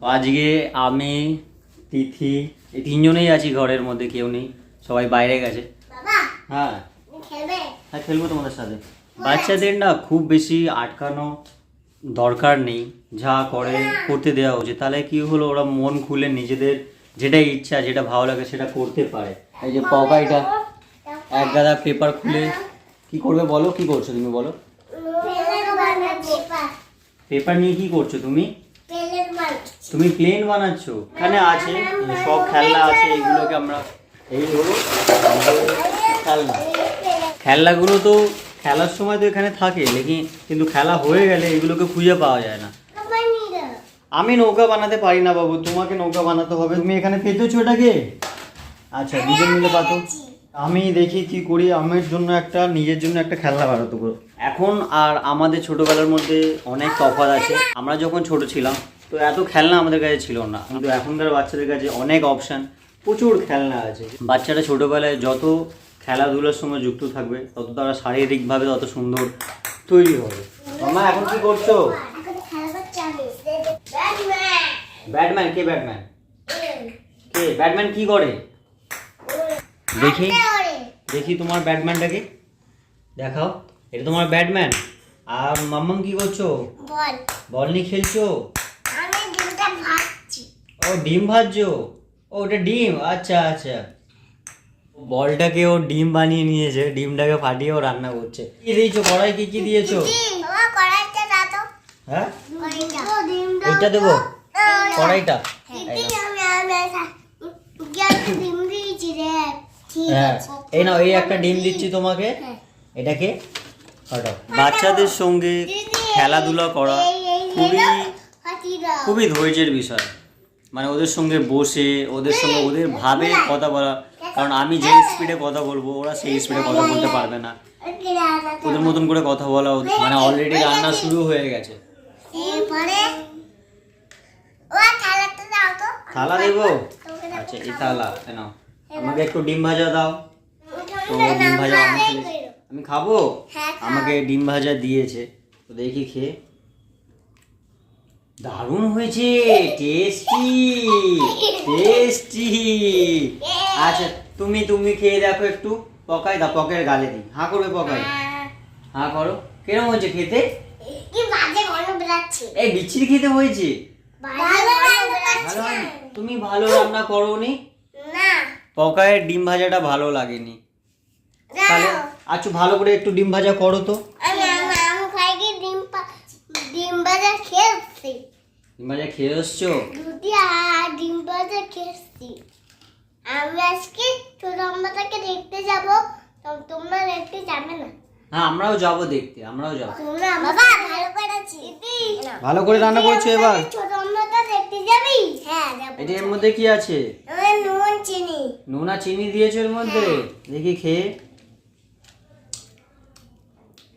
আজকে আমি তিথি এই তিনজনেই আছি ঘরের মধ্যে কেউ নেই সবাই বাইরে গেছে। হ্যাঁ। হ্যাঁ খেলব তোমাদের সাথে। বাচ্চাদের না খুব বেশি আটকানো দরকার নেই যা করে করতে দেওয়া উচিত। তাহলে কি হলো ওরা মন খুলে নিজেদের যেটা ইচ্ছা যেটা ভালো লাগে সেটা করতে পারে। এই যে পকাইটা এক গাদা পেপার খুলে কি করবে বলো? কি করছ তুমি বলো? পেপার নিয়ে কি করছ তুমি? তুমি প্লেন বানাচ্ছ? এখানে আছে সব খেলনা আছে এইগুলোকে আমরা এই হলো খেলনা। খেলনাগুলো তো খেলার সময় তো এখানে থাকে, লেকিন কিন্তু খেলা হয়ে গেলে এগুলোকে খুঁজে পাওয়া যায় না। আমি নৌকা বানাতে পারি না বাবু, তোমাকে নৌকা বানাতে হবে। তুমি এখানে পেতেছো এটাকে? আচ্ছা দুজন মিলে পাতো। আমি দেখি কি করি, আমার জন্য একটা, নিজের জন্য একটা খেলনা বানাতে পারো। এখন আর আমাদের ছোটবেলার মধ্যে অনেক তফাৎ আছে। আমরা যখন ছোট ছিলাম তো এত খেলনা আমাদের কাছে ছিল না। কিন্তু এখনকার বাচ্চাদের কাছে অনেক অপশান প্রচুর খেলনা আছে। বাচ্চারা ছোটোবেলায় যত খেলাধুলার সঙ্গে যুক্ত থাকবে তত তারা শারীরিকভাবে তত সুন্দর তৈরি হবে। মামা এখন কি করছ? ব্যাটম্যান কে ব্যাটম্যান? কে? ব্যাটম্যান কি করে? দেখি। দেখি তোমার ব্যাটম্যানটাকে। দেখাও। এটা তোমার ব্যাটম্যান। আর মাম্মাম কি করছ? বল নিয়ে খেলছো? ও ডিম ভাজছো? ও ওটা ডিম? আচ্ছা আচ্ছা। বলটাকে ও ডিম বানিয়ে নিয়েছে ডিমটাকে ফাটিয়ে ও রান্না করছে। কি দিয়েছ? কড়াই কি কি দিয়েছ? হ্যাঁ? এইটা দেবো? কড়াইটা? হ্যাঁ এই নাও এই একটা ডিম দিচ্ছি তোমাকে। হ্যাঁ। এটাকে ফাটাও। বাচ্চাদের সঙ্গে খেলাধুলা করা খুবই খুবই ধৈর্যের বিষয়। মানে ওদের সঙ্গে বসে ওদের সঙ্গে ওদের ভাবে কথা বলা। কারণ আমি যে স্পিডে কথা বলব ওরা সেই স্পিডে কথা বলতে পারবে না। ওদের মতন করে কথা বলা মানে অলরেডি রান্না শুরু হয়ে গেছে। থালা দেবো? আচ্ছা এই থালা কেন আমাকে একটু ডিম ভাজা দাও। তো ডিম ভাজা আমি আমি খাব? হ্যাঁ, আমাকে ডিম ভাজা দিয়েছে। তো দেখি খেয়ে। দারুণ হয়েছে টেস্টি টেস্টি আচ্ছা তুমি তুমি খেয়ে দেখো একটু পকাই দা পকের গালে দিই। হা করবে পকাই হা করো। কিরম হয়েছে খেতে? এই বিচ্ছিরি খেতে হয়েছে? ভালো ভালো? তুমি ভালো রান্না করোনি? না। পকায়ের ডিম ভাজাটা ভালো লাগেনি। তাহলে আচ্ছা ভালো করে একটু ডিম ভাজা করো তো আমি আমি আমি খাই কি ডিম পা- ডিম ভাজা খেয়েছি। ডিম ভাজা খেয়ে এসছো? রুটি আর ডিম ভাজা খেয়েছি। আমি আজকে ছোট আম্মাটাকে দেখতে যাব। তোমরা দেখতে যাবে না। হ্যাঁ আমরাও যাব দেখতে আমরাও যাব। তোমরা বাবা ভালো করেছি। ভালো করে রান্না করছ এবার। ছোট আম্মাটা দেখতে যাবি? হ্যাঁ যাব। এটা এর মধ্যে কি আছে? নুন চিনি। নুন আর চিনি দিয়েছ এর মধ্যে? দেখি খেয়ে।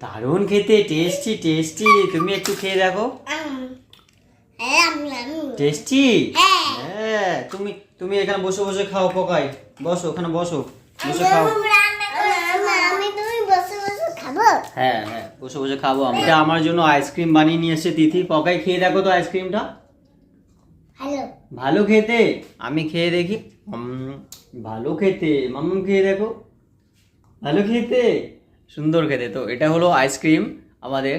দারুণ খেতে টেস্টি টেস্টি তুমি একটু খেয়ে দেখো। হ্যাঁ টেস্টি হ্যাঁ। হ্যাঁ তুমি তুমি এখানে বসে বসে খাও পকাই বসো ওখানে বসো। বসে খাও। আমি তুমি বসে বসে খাব? হ্যাঁ হ্যাঁ বসে বসে খাব। আমি এটা আমার জন্য আইসক্রিম বানিয়ে নিয়ে এসেছে তিথি। পকাই খেয়ে দেখো তো আইসক্রিমটা। ভালো। খেতে। আমি খেয়ে দেখি। ভালো খেতে। মাম্মাম খেয়ে দেখো। ভালো খেতে। সুন্দর খেতে। তো এটা হলো আইসক্রিম আমাদের।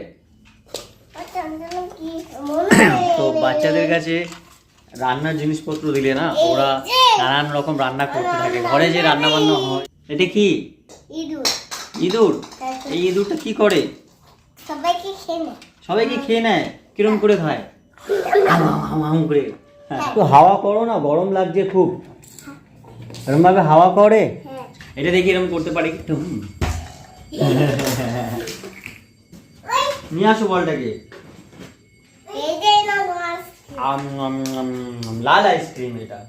তো বাচ্চাদের কাছে রান্নার জিনিসপত্র দিলে না ওরা নানান রকম রান্না করতে থাকে। ঘরে যে রান্না বান্না হয় এটা কি? ইঁদুর। এই ইঁদুরটা কি করে? সবাইকে খেয়ে নেয়। সবাই কি খেয়ে নেয়? কিরম করে খায়? করে। হ্যাঁ, তো হাওয়া করো না গরম লাগছে খুব। এরকম ভাবে হাওয়া করে? হ্যাঁ। এটা দেখি এরকম করতে পারি। একটু। নিয়ে আসো বলটাকে। এই যে না মাছ আম, আম, আম, আম, লাল আইসক্রিম এটা।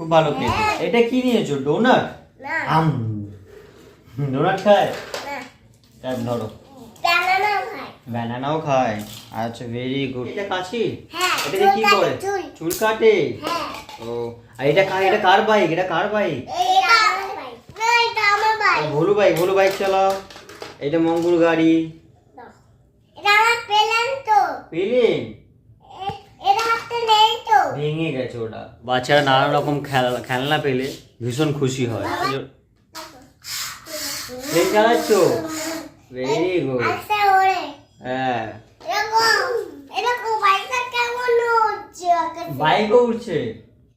খুব ভালো খেতে এটা কি নিয়েছো ডোনাট না। আম। ডোনাট খায়? না। এক ধরো। ব্যানানা খায়। ব্যানানাও খায়। আচ্ছা ভেরি গুড এটা কাছি? হ্যাঁ এটা দিয়ে কি করে চুল। চুল কাটে? হ্যাঁ। ও আর এটা কার এটা কার বাইক এটা কার বাইক এটা আমার বাইক না এটা আমার bike Bholu bike Bholu bike চালাও। এটা মঙ্গল গাড়ি। এটা আমার প্লেন তো। পেলেন? এটা একটা নেই তো। ভেঙে গেছে ওটা। বাচ্চারা নানা রকম খেলা খেলনা পেলে ভীষণ খুশি হয়। ট্রেন চালাচ্ছ? ভেরি গুড হ্যাঁ। বাইকও উঠছে